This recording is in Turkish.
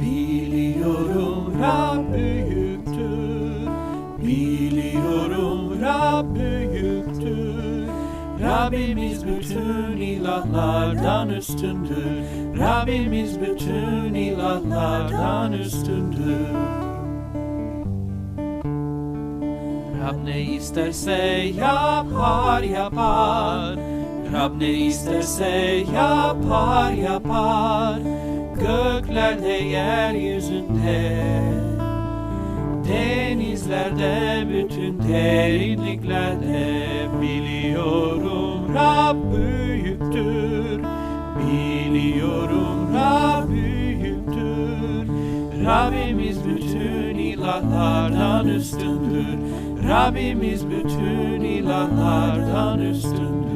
Biliyorum Rab büyüktür. Biliyorum Rab büyüktür. Rabbimiz bütün ilahlardan üstündür. Rabbimiz bütün ilahlardan üstündür. Rab ne isterse yapar yapar. Rab ne isterse yapar yapar. Göklerde yeryüzünde Denizlerde bütün derinliklerde Biliyorum Rab büyüktür Rabbimiz bütün ilahlardan üstündür. Rabbimiz bütün ilahlardan üstündür